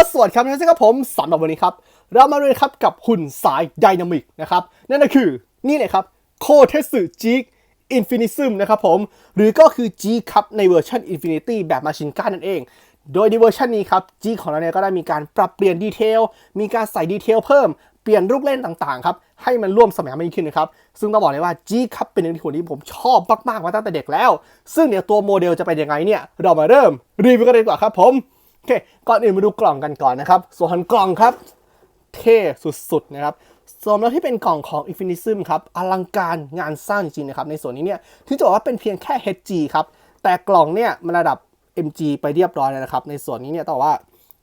สวัสดีครับท่านผู้ชมครับผมสำหรับวันนี้ครับ เรามาเรียนครับกับหุ่นสายไดนามิกนะครับ นั่นก็คือนี่เลยครับโคเทสึจิกอินฟินิซึมนะครับผม หรือก็คือ G ครับในเวอร์ชัน Infinity แบบมาชินก้านั่นเอง โดยในเวอร์ชันนี้ครับ G ของเราเนี่ยก็ได้มีการปรับเปลี่ยนดีเทล มีการใส่ดีเทลเพิ่ม เปลี่ยนลูกเล่นต่างๆครับ ให้มันร่วมสมัยมากขึ้นนะครับ ซึ่งต้องบอกเลยว่า G ครับเป็นหนึ่งในหุ่นที่ผมชอบมากๆมาตั้งแต่เด็กแล้ว ซึ่งเดี๋ยวตัวโมเดลจะเป็นยังไงเนี่ย เรามาเริ่มรีวิวกันเลยดีกว่าครับผม เค ก่อนอื่นมาดูกล่องกันก่อนนะครับ ส่วนกล่องครับ เท่สุดๆนะครับสมแล้วที่เป็นกล่องของ Infinism ครับอลังการงานสร้างจริงๆนะครับ ในส่วนนี้เนี่ยที่จะบอกว่าเป็นเพียงแค่ HG ครับ แต่กล่องเนี่ยมันระดับ MG ไปเรียบร้อยแล้วนะครับ ในส่วนนี้เนี่ยต้องบอกว่า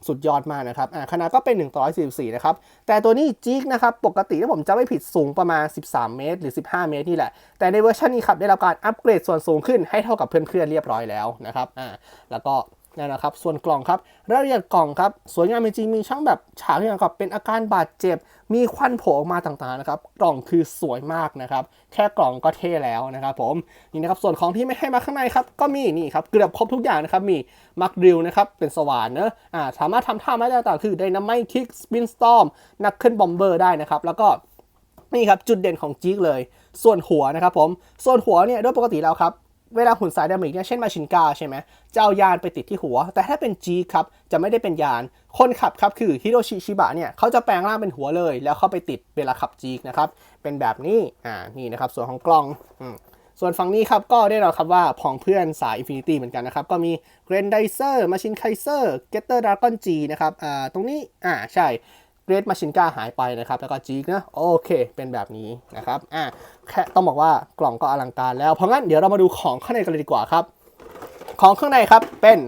สุดยอดมากนะครับขนาดก็เป็น 144 นะครับ แต่ตัวนี้จิกนะครับ ปกติถ้าผมจะไม่ผิดสูงประมาณ 13 เมตร หรือ 15 เมตรนี่แหละ แต่ในเวอร์ชันนี้ครับ ได้รับการอัปเกรดส่วนสูงขึ้นให้เท่ากับเพื่อนๆเรียบร้อยแล้วนะครับ อ่า แล้วก็ นั่นนะครับ ส่วนกล่องครับรายละเอียดกล่องครับ สวยงามจริงมีช่างแบบฉากที่กับเป็นอาการบาดเจ็บ มีควันโผล่ออกมาต่างๆนะครับ กล่องคือสวยมากนะครับ แค่กล่องก็เท่แล้วนะครับผม นี่นะครับ ส่วนของที่ไม่ให้มาข้างในครับ ก็มีนี่ครับ เกือบครบทุกอย่างนะครับ มีมักดริลนะครับ เป็นสว่านเนอะอ่า สามารถทำท่าไม้ต่างๆ คือไดนาไมคิกสปินสตอมนักขึ้นบอมเบอร์ได้นะครับ แล้วก็นี่ครับจุดเด่นของจิกเลย ส่วนหัวนะครับผม ส่วนหัวเนี่ยโดยปกติแล้วครับ เวลาหุ่นสายดามิกเนี่ยเช่นมาชินกาใช่ไหมจะเอายานไปติดที่หัว แต่ถ้าเป็นจีครับจะไม่ได้เป็นยาน คนขับครับคือฮิโรชิชิบะเนี่ยเขาจะแปลงร่างเป็นหัวเลย แล้วเข้าไปติดเวลาขับจีนะครับเป็นแบบนี้อ่านี่นะครับส่วนของกล้องอส่วนฝั่งนี้ครับก็ได้เราครับว่าพองเพื่อนสาย Infinity เหมือนกันนะครับ ก็มี g r a n d i z e r Machine Kaiser Getter Dragon G นะครับอ่าตรงนี้อ่าใช่ เกรดมาชินกาหายไปนะครับ แล้วก็จีกนะโอเค เป็นแบบนี้นะครับอะแค่ต้องบอกว่ากล่องก็อลังการแล้ว เพราะงั้นเดี๋ยวเรามาดูของข้างในกันเลยดีกว่าครับ ของข้างในครับเป็น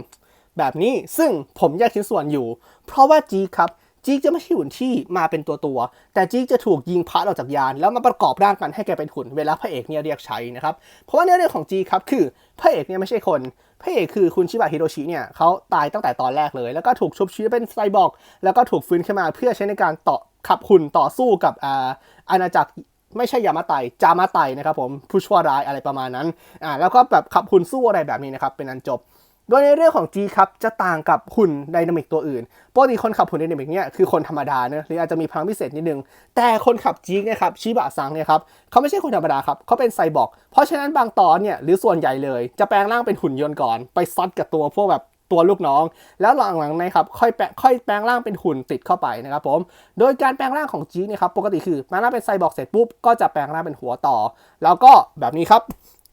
แบบนี้ซึ่งผมแยกชิ้นส่วนอยู่ เพราะว่าจีครับจีกจะไม่ใช่หุ่นที่มาเป็นตัวตัว แต่จีกจะถูกยิงพัดออกจากยาน แล้วมาประกอบร่างกันให้แกเป็นหุ่นเวลาพระเอกเนี่ยเรียกใช้นะครับ เพราะว่าเนื้อเรื่องของจีครับคือพระเอกเนี่ยไม่ใช่คน พระเอกคือคุณชิบะฮิโรชิเนี่ยเขาตายตั้งแต่ตอนแรกเลย แล้วก็ถูกชุบชีวิตเป็นไซบอร์กแล้วก็ถูกฟื้นขึ้นมาเพื่อใช้ในการต่อขับหุ่นต่อสู้กับอาอาณาจักรไม่ใช่ยามาไตจามาไตนะครับผมผู้ชั่วร้ายอะไรประมาณนั้นอ่าแล้วก็แบบขับหุ่นสู้อะไรแบบนี้นะครับเป็นอันจบ โดยในเรื่องของ G ครับจะต่างกับหุ่นไดนามิกตัวอื่นปกติคนขับหุ่นไดนามิกเนี่ยคือคนธรรมดาเนะหรืออาจจะมีพลังพิเศษนิดนึง แต่คนขับ G เนี่ยครับชิบะซังเนี่ยครับเขาไม่ใช่คนธรรมดาครับเขาเป็นไซบอร์กเพราะฉะนั้นบางตอนเนี่ยหรือส่วนใหญ่เลย จะแปลงร่างเป็นหุ่นยนต์ก่อน ไปซัดกับตัวพวกแบบตัวลูกน้อง แล้วหลังๆนะครับค่อยแปะค่อยแปลงร่างเป็นหุ่นติดเข้าไปนะครับผมโดยการแปลงร่างของ G เนี่ยครับปกติคือแปลงร่างเป็นไซบอร์กเสร็จปุ๊บก็จะแปลงร่างเป็นหัวต่อ แล้วก็แบบนี้ครับ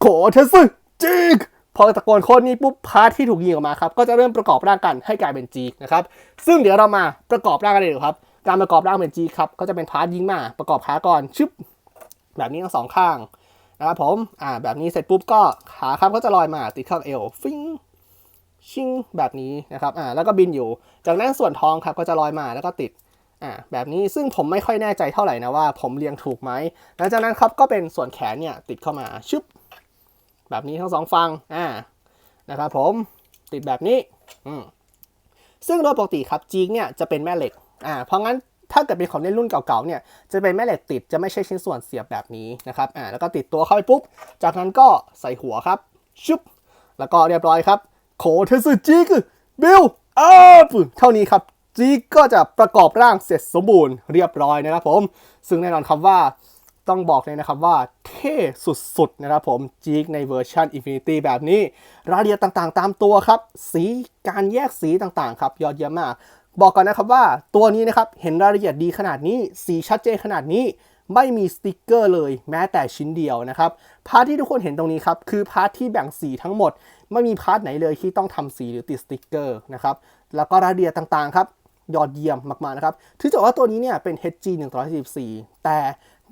โคเทสึจิก พอตะโกนโค้ดนี้ปุ๊บพาร์ทที่ถูกยิงออกมาครับก็จะเริ่มประกอบร่างกันให้กลายเป็นจีนะครับซึ่งเดี๋ยวเรามาประกอบร่างกันเลยดีกว่าครับการประกอบร่างเป็นจีครับก็จะเป็นพาร์ทยิงมาประกอบขาก่อนชึบแบบนี้ทั้งสองข้างนะครับผมอ่าแบบนี้เสร็จปุ๊บก็ขาครับก็จะลอยมาติดเข้าเอวฟิงชิงแบบนี้นะครับอ่าแล้วก็บินอยู่ จากนั้นส่วนท้องครับก็จะลอยมาแล้วก็ติดอ่าแบบนี้ซึ่งผมไม่ค่อยแน่ใจเท่าไหร่นะว่า ผมเรียงถูกไหมหลังจากนั้นครับก็เป็นส่วนแขนเนี่ยติดเข้ามาชึบ แบบนี้ทั้งสองฝั่งอ่านะครับผมติดแบบนี้อืมซึ่งโดยปกติครับจีกเนี่ยจะเป็นแม่เหล็กอ่าเพราะงั้นถ้าเกิดเป็นของเล่นรุ่นเก่าๆเนี่ยจะเป็นแม่เหล็กติดจะไม่ใช่ชิ้นส่วนเสียบแบบนี้นะครับอ่าแล้วก็ติดตัวเข้าไปปุ๊บ จากนั้นก็ใส่หัวครับชุบแล้วก็เรียบร้อยครับโคเทสึจีกบิลอัพเท่านี้ครับจีกก็จะประกอบร่างเสร็จสมบูรณ์เรียบร้อยนะครับผม ซึ่งแน่นอนครับว่า ต้องบอกเลยนะครับว่าเท่สุดๆนะครับผมจีกในเวอร์ชัน Infinity แบบนี้ รายละเอียดต่างๆ ตามตัวครับ สีการแยกสีต่างๆ ครับ ยอดเยี่ยมมาก บอกก่อนนะครับว่าตัวนี้นะครับ เห็นรายละเอียดดีขนาดนี้ สีชัดเจนขนาดนี้ ไม่มีสติกเกอร์เลยแม้แต่ชิ้นเดียวนะครับ พาร์ทที่ทุกคนเห็นตรงนี้ครับ คือพาร์ทที่แบ่งสีทั้งหมด ไม่มีพาร์ทไหนเลยที่ต้องทำสีหรือติดสติกเกอร์นะครับ แล้วก็รายละเอียดต่างๆ ครับยอดเยี่ยมมากๆนะครับ ถือจะว่าตัวนี้เนี่ยเป็น HG 144 แต่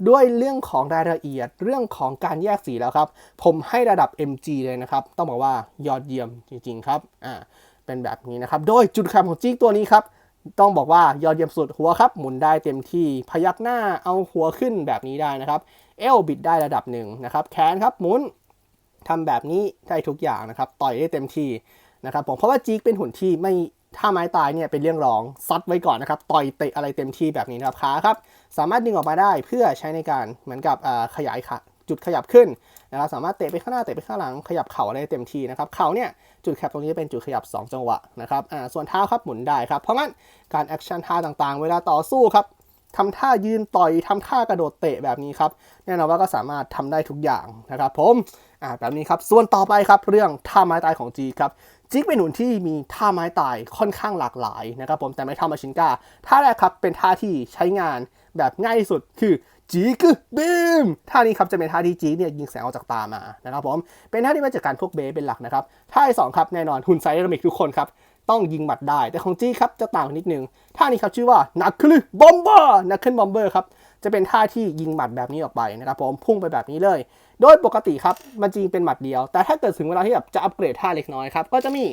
ด้วยเรื่องของรายละเอียดเรื่องของการแยกสีแล้วครับ ผมให้ระดับ MG เลยนะครับ ต้องบอกว่ายอดเยี่ยมจริง ๆ ครับอ่าเป็นแบบนี้นะครับ โดยจุดแข็งของจีกตัวนี้ครับต้องบอกว่ายอดเยี่ยมสุดหัวครับ หมุนได้เต็มที่พยักหน้าเอาหัวขึ้นแบบนี้ได้นะครับ เอวบิดได้ระดับหนึ่งนะครับแขนครับหมุนทำแบบนี้ได้ทุกอย่างนะครับ ต่อยได้เต็มที่นะครับผมเพราะว่าจีกเป็นหุ่นที่ไม่ถ้าไม้ตายเนี่ยเป็นเรื่องรองซัดไว้ก่อนนะครับ ต่อยเตะอะไรเต็มที่แบบนี้นะครับขาครับ สามารถดึงออกมาได้เพื่อใช้ในการเหมือนกับขยายขาจุดขยับขึ้นนะครับสามารถเตะไปข้างหน้าเตะไปข้างหลังขยับเข่าอะได้เต็มที่นะครับเข่าเนี่ยจุดแคปตรงนี้จะเป็นจุดขยับ 2 จังหวะนะครับอ่าส่วนเท้าครับหมุนได้ครับ เพราะงั้นการแอคชั่นท่าต่างๆ เวลาต่อสู้ครับทำท่ายืนต่อยทำท่ากระโดดเตะแบบนี้ครับแน่นอนว่าก็สามารถทำได้ทุกอย่างนะครับผมอ่าแบบนี้ครับส่วนต่อไปครับเรื่องท่าไม้ตายของจีครับ จิกเป็นหุ่นที่มีท่าไม้ตายค่อนข้างหลากหลายนะครับผมแต่ไม่เท่ามาชินกาท่าแรกครับเป็นท่าที่ใช้งานแบบง่ายที่สุดคือจีกบีมท่านี้ครับจะเป็นท่าที่จีเนี่ยยิงแสงออกจากตามานะครับผมเป็นท่าที่มาจากการพวกเบสเป็นหลักนะครับท่าที่สองครับแน่นอนหุ่นไซเดมิกทุกคนครับต้องยิงหมัดได้ แต่ของจีครับจะต่างนิดนึงท่านี้ครับชื่อว่านักคลืบอมเบอร์นักขึ้นบอมเบอร์ครับ จะเป็นท่าที่ยิงหมัดแบบนี้ออกไปนะครับผมพุ่งไปแบบนี้เลย โดยปกติครับมันจริงเป็นหมัดเดียว แต่ถ้าเกิดถึงเวลาที่แบบจะอัปเกรดท่าเล็กน้อยครับก็จะมี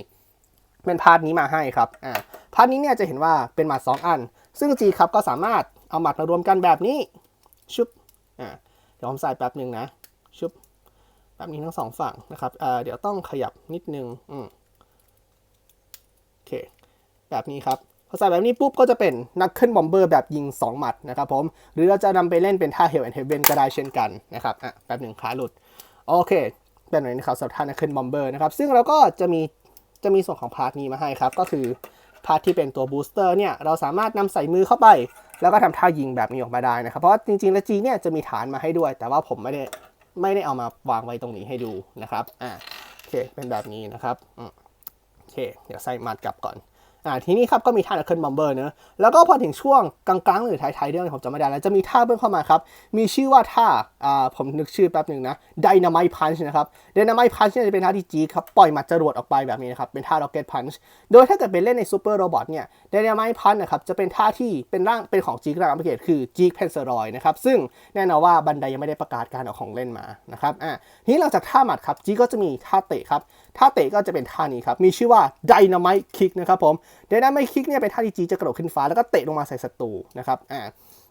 เป็นพาร์ทนี้มาให้ครับอ่าพาร์ทนี้เนี่ยจะเห็นว่าเป็นหมัด 2 อัน ซึ่ง G ครับก็สามารถเอาหมัดมารวมกันแบบนี้ชุบอ่าเดี๋ยวผมใส่แป๊บหนึ่งนะชุบแบบนี้ทั้งสองฝั่งนะครับเอ่อเดี๋ยวต้องขยับนิดนึงอืมโอเคแบบนี้ครับ พอใส่แบบนี้ปุ๊บก็จะเป็นนักขึ้นบอมเบอร์แบบยิง 2 หมัดนะครับผม หรือเราจะนำไปเล่นเป็นท่า Hell and Heaven ก็ได้เช่นกันนะครับอะแป๊บหนึ่งขาหลุด โอเคเป็นแบบนี้นะครับสำหรับท่านักขึ้นบอมเบอร์นะครับ ซึ่งเราก็จะมีจะมีส่วนของพาร์ทนี้มาให้ครับ ก็คือพาร์ทที่เป็นตัวบูสเตอร์เนี่ยเราสามารถนำใส่มือเข้าไป แล้วก็ทำท่ายิงแบบนี้ออกมาได้นะครับ เพราะว่าจริงๆแล้วจีเนี่ยจะมีฐานมาให้ด้วย แต่ว่าผมไม่ได้ไม่ได้เอามาวางไว้ตรงนี้ให้ดูนะครับอ่าโอเคเป็นแบบนี้นะครับอืมโอเคเดี๋ยวใส่มัดกลับก่อน อ่าทีนี้ครับก็มีท่านักเคิลบัมเบอร์เนอะแล้วก็พอถึงช่วงกลางๆหรือท้ายๆเรื่องผมจำไม่ได้แล้วจะมีท่าเพิ่มเข้ามาครับ มีชื่อว่าท่าอ่าผมนึกชื่อแป๊บหนึ่งนะ Dynamite Punch นะครับ Dynamite Punch เนี่ยจะเป็นท่าที่จีครับปล่อยหมัดจรวดออกไปแบบนี้นะครับเป็นท่า Rocket Punch โดยถ้าเกิดเป็นเล่นใน Super Robot เนี่ย Dynamite Punch นะครับจะเป็นท่าที่เป็นร่างเป็นของจีกร่างอัปเกรดคือจีกเพนเซอรอยนะครับซึ่งแน่นอนว่าบันไดยังไม่ได้ประกาศการเอาของเล่นมานะครับอ่าทีนี้หลังจากท่าหมัดครับจีก็จะมีท่าเตะครับท่าเตะก็จะเป็นท่านี้ครับ มีชื่อว่า Dynamite Kick นะครับผม Dynamite Kick เนี่ยเป็นท่าที่จีจะกระโดดขึ้นฟ้าแล้วก็เตะลงมาใส่ศัตรูนะครับอ่า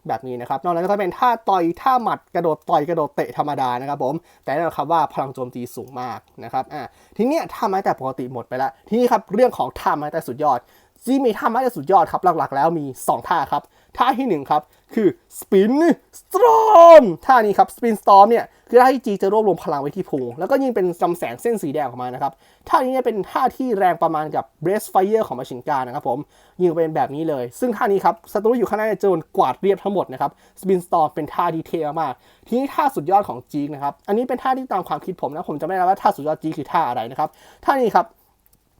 แบบนี้นะครับ นอกจากนั้นก็จะเป็นท่าต่อยท่าหมัดกระโดดต่อยกระโดดเตะธรรมดานะครับผม แต่แน่นอนครับว่าพลังโจมตีสูงมากนะครับอ่าทีนี้ท่าไม้แต่ปกติหมดไปแล้วทีนี้ครับเรื่องของท่าไม้แต่สุดยอดจีมีท่าไม้แต่สุดยอดครับหลักๆ แล้วมี 2 ท่าครับท่าที่1ครับ คือ spin storm ท่านี้ครับ spin storm เนี่ยคือท่าที่จีจะรวบรวมพลังไว้ที่พุง แล้วก็ยิ่งเป็นจำแสงเส้นสีแดงออกมานะครับ ท่านี้เนี่ยเป็นท่าที่แรงประมาณกับ breast fire ของมาชินการนะครับผม ยิงเป็นแบบนี้เลย ซึ่งท่านี้ครับศัตรูอยู่ข้างหน้าจะโดนกวาดเรียบทั้งหมดนะครับ spin storm เป็นท่าดีเทลมาก ทีนี้ท่าสุดยอดของจีนะครับ อันนี้เป็นท่าที่ตามความคิดผมนะ ผมจะไม่ได้ว่าท่าสุดยอดจีคือท่าอะไรนะครับ ท่านี้ครับ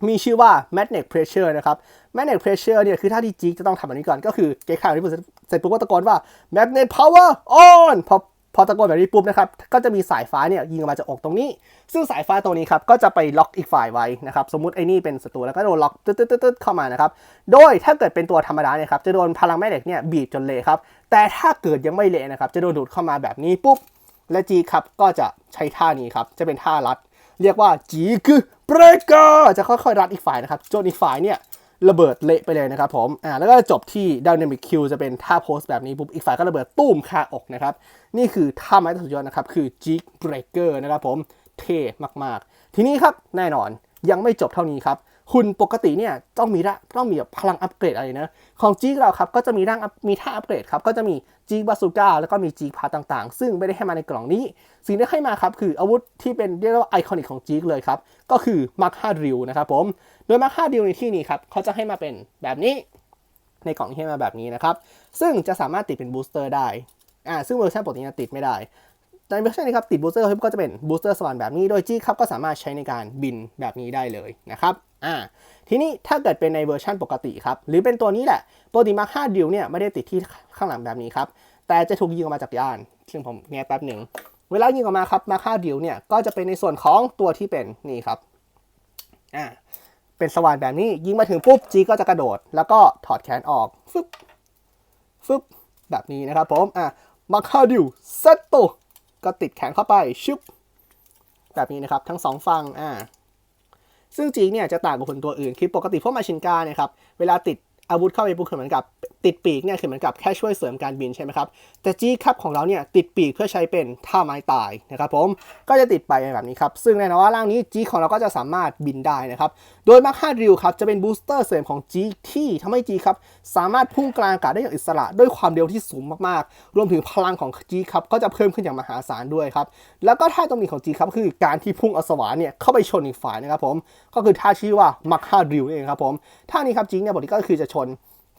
มีชื่อว่า magnet pressure นะครับ magnet pressure เนี่ยคือท่าที่จีจะต้องทำแบบนี้ก่อน ก็คือเก๊กข่าวที่ผมเสร็จปุ๊บก็ตะโกนว่า magnet power on พอพอตะโกนแบบนี้ปุ๊บนะครับ ก็จะมีสายฟ้าเนี่ยยิงออกมาจากอกตรงนี้ ซึ่งสายฟ้าตรงนี้ครับ ก็จะไปล็อกอีกฝ่ายไว้นะครับ สมมติไอ้นี่เป็นศัตรูแล้วก็โดนล็อกตึ๊ดตึ๊ดตึ๊ดเข้ามานะครับ โดยถ้าเกิดเป็นตัวธรรมดาเนี่ยครับ จะโดนพลังแม่เหล็กเนี่ยบีบจนเละครับ แต่ถ้าเกิดยังไม่เละนะครับ จะโดนดูดเข้ามาแบบนี้ปุ๊บ และจีครับ ก็จะใช้ท่านี้ครับ จะเป็นท่ารัด เรียกว่าจีคือ เบรกเกอร์จะค่อยๆ รัดอีกฝ่ายนะครับจนอีกฝ่ายเนี่ยระเบิดเละไปเลยนะครับผมอ่าแล้วก็จบที่ Dynamic Q จะเป็นท่าโพสแบบนี้ปุ๊บอีกฝ่ายก็ระเบิดตุ้มคาอกนะครับ นี่คือท่าไม้สุดยอดนะครับ คือ j i g Breaker นะครับผมเท่มากๆ ทีนี้ครับแน่นอนยังไม่จบเท่านี้ครับ หุ่นปกติเนี่ยต้องมีระต้องมีแบบพลังอัปเกรดอะไรนะ ของจีกเราครับก็จะมีร่างมีท่าอัปเกรดครับก็จะมีจีกบาซูก้าแล้วก็มีจีกพาต่างๆ ซึ่งไม่ได้ให้มาในกล่องนี้ สิ่งที่ให้มาครับคืออาวุธที่เป็นเรียกว่าไอคอนิกของจีกเลยครับ ก็คือมาร์ค5ริวนะครับผม โดยมาร์ค5ริวในที่นี้ครับเขาจะให้มาเป็นแบบนี้ ในกล่องที่ให้มาแบบนี้นะครับ ซึ่งจะสามารถติดเป็นบูสเตอร์ได้อ่าซึ่งเวอร์ชันปกติติดไม่ได้ในเวอร์ชันนี้ครับติดบูสเตอร์ก็จะเป็นบูสเตอร์สว่านแบบนี้ โดยจีครับก็สามารถใช้ในการบินแบบนี้ได้เลยนะครับ อ่าทีนี้ถ้าเกิดเป็นในเวอร์ชันปกติครับ หรือเป็นตัวนี้แหละปกติมาร์ค5ดิวเนี่ยไม่ได้ติดที่ข้างหลังแบบนี้ครับ แต่จะถูกยิงออกมาจากยาน ซึ่งผมแงะแป๊บหนึ่ง เวลายิงออกมาครับมาร์ค5ดิวเนี่ยก็จะเป็นในส่วนของตัวที่เป็นนี่ครับอ่าเป็นสว่านแบบนี้ยิงมาถึงปุ๊บจีก็จะกระโดด แล้วก็ถอดแขนออกฟึบฟึบแบบนี้นะครับผมอะมาคาดิวเซตโตก็ติดแขนเข้าไปชึบแบบนี้นะครับทั้งสองฝั่งอ่า ซึ่งจีเนี่ยจะต่างกับคนตัวอื่นคือปกติพวกมาชินกาเนี่ยครับเวลาติด อาวุธเข้าไปปุ๊บคือเหมือนกับติดปีกเนี่ยคือเหมือนกับแค่ช่วยเสริมการบินใช่ไหมครับ แต่จีครับของเราเนี่ยติดปีกเพื่อใช้เป็นท่าไม้ตายนะครับผมก็จะติดไปแบบนี้ครับซึ่งแน่นอนว่าร่างนี้จีของเราก็จะสามารถบินได้นะครับโดยมาร์ค5ริวครับจะเป็นบูสเตอร์เสริมของจีที่ทำให้จีครับสามารถพุ่งกลางอากาศได้อย่างอิสระด้วยความเร็วที่สูงมากๆ รวมถึงพลังของจีครับก็จะเพิ่มขึ้นอย่างมหาศาลด้วยครับแล้วก็ท่าตรงนี้ของจีครับคือการที่พุ่งอสวานเนี่ยเข้าไปชนอีกฝ่ายนะครับผมก็คือท่าชื่อว่ามาร์ค5ริวเองครับผมท่านี้ครับจีเนี่ยปกติก็คือจะชน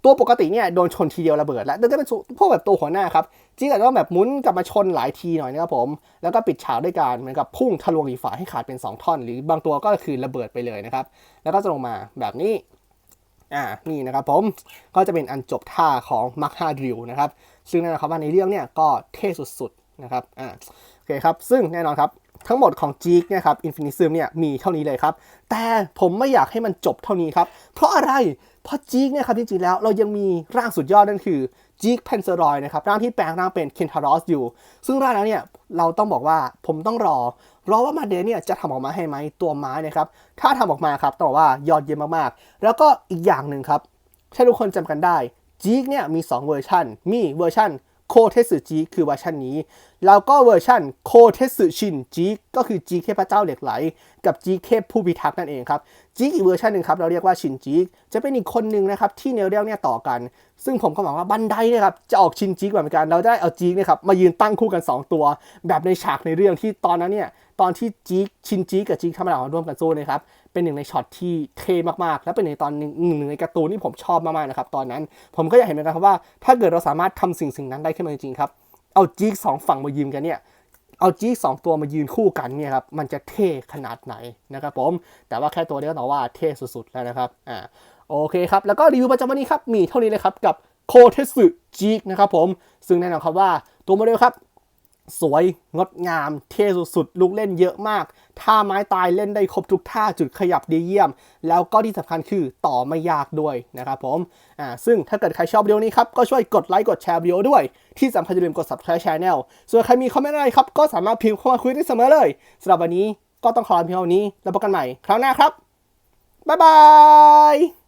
ตัวปกติเนี่ยโดนชนทีเดียวระเบิด แล้วแต่ก็เป็นพวกแบบตัวหัวหน้าครับจีก็ต้องแบบมุนกลับมาชนหลายทีหน่อยนะครับผม แล้วก็ปิดฉากด้วยการเหมือนกับพุ่งทะลวงอีกฝ่ายให้ขาดเป็น 2 ท่อน หรือบางตัวก็คือระเบิดไปเลยนะครับ แล้วก็จะลงมาแบบนี้อ่านี่นะครับผมก็จะเป็นอันจบท่าของมาร์ค5ริวนะครับซึ่งแน่นอนครับว่าในเรื่องเนี่ยก็เท่สุดๆนะครับอ่าโอเคครับซึ่งแน่นอนครับทั้งหมดของจีกเนี่ยครับอินฟินิซึมเนี่ยมีเท่านี้เลยครับ แต่ผมไม่อยากให้มันจบเท่านี้ครับ เพราะอะไร เพราะจีกเนี่ยครับจริงๆแล้วเรายังมีร่างสุดยอดนั่นคือจีกเพนเซอรอยนะครับร่างที่แปลงร่างเป็นเคนทารอสอยู่ ซึ่งร่างนั้นเนี่ยเราต้องบอกว่าผมต้องรอ รอว่ามาเดนเนี่ยจะทำออกมาให้ไหมตัวไม้นะครับถ้าทำออกมาครับต้องบอกว่ายอดเยี่ยมมากๆ แล้วก็อีกอย่างหนึ่งครับถ้าทุกคนจำกันได้จีกเนี่ยมี 2 เวอร์ชันมีเวอร์ชัน โคเทสึจีคือเวอร์ชันนี้ แล้วก็เวอร์ชันโคเทสึชินจีก็คือจีเทพเจ้าเหล็กไหล กับจีเทพผู้พิทักษ์นั่นเองครับจีอีกเวอร์ชันหนึ่งครับเราเรียกว่าชินจีจะเป็นอีกคนหนึ่งนะครับที่เนื้อเรื่องเนี่ยต่อกัน ซึ่งผมก็หวังว่าบันไดเนี่ยครับจะออกชินจีเหมือนกันเราได้เอาจีเนี่ยครับมายืนตั้งคู่กัน 2 ตัว แบบในฉากในเรื่องที่ตอนนั้นเนี่ยตอนที่จีชินจีกับจีธรรมดมาร่วมกันสู้นะครับ เป็นหนึ่งในช็อตที่เท่มากๆ และเป็นในตอนหนึ่งหนึ่งในการ์ตูนที่ผมชอบมากๆนะครับตอนนั้น ผมก็อยากเห็นเหมือนกันครับว่า ถ้าเกิดเราสามารถทำสิ่งสิ่งนั้นได้ขึ้นมาจริงๆครับ เอาจีกสองฝั่งมายืนกันเนี่ยเอาจีกสองตัวมายืนคู่กันเนี่ยครับมันจะเท่ขนาดไหนนะครับผมแต่ว่าแค่ตัวเดียวต้อว่าเท่สุดๆแล้วนะครับอ่าโอเคครับแล้วก็รีวิวประจำวันนี้ครับมีเท่านี้เลยครับกับโคเทสึจีกนะครับผมซึ่งแน่นอนครับว่าตัวโมเดลครับ สวยงดงาม เท่สุดๆ ลูกเล่นเยอะมาก ท่าไม้ตายเล่นได้ครบทุกท่าจุดขยับดีเยี่ยม แล้วก็ที่สำคัญคือต่อไม่ยากด้วยนะครับผมอ่าซึ่งถ้าเกิดใครชอบวิดีโอนี้ครับ ก็ช่วยกดไลค์กดแชร์วิดีโอด้วย ที่สำคัญอย่าลืมกด subscribe channel ส่วนใครมีคอมเมนต์อะไรครับ ก็สามารถพิมพ์เข้ามาคุยได้เสมอเลยสำหรับวันนี้ก็ต้องขอลาเพียงเท่านี้แล้วพบกันใหม่ คราวหน้าครับบ๊ายบาย